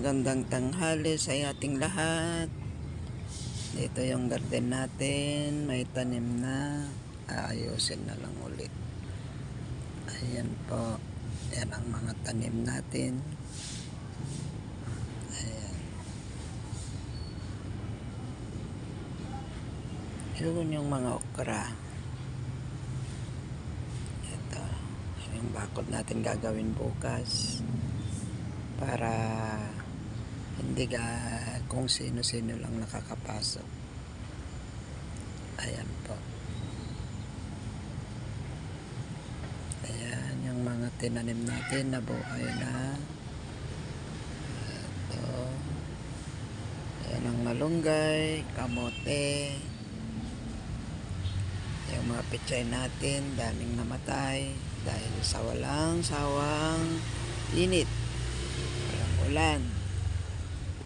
magandang tanghali sa ating lahat. Dito yung garden natin, may tanim na. Aayusin na lang ulit. Ayan po. Yan ang mga tanim natin. Ayan. Yun yung mga okra. Ito. Yung bakod natin gagawin bukas para hindi ka kung sino-sino lang nakakapasok. Ayan po. Ayan yung mga tinanim natin na buhay na. Ito. Ayan ang malunggay, kamote. Yung mga pichay natin, daming namatay dahil sa walang sawang init. Walang ulan.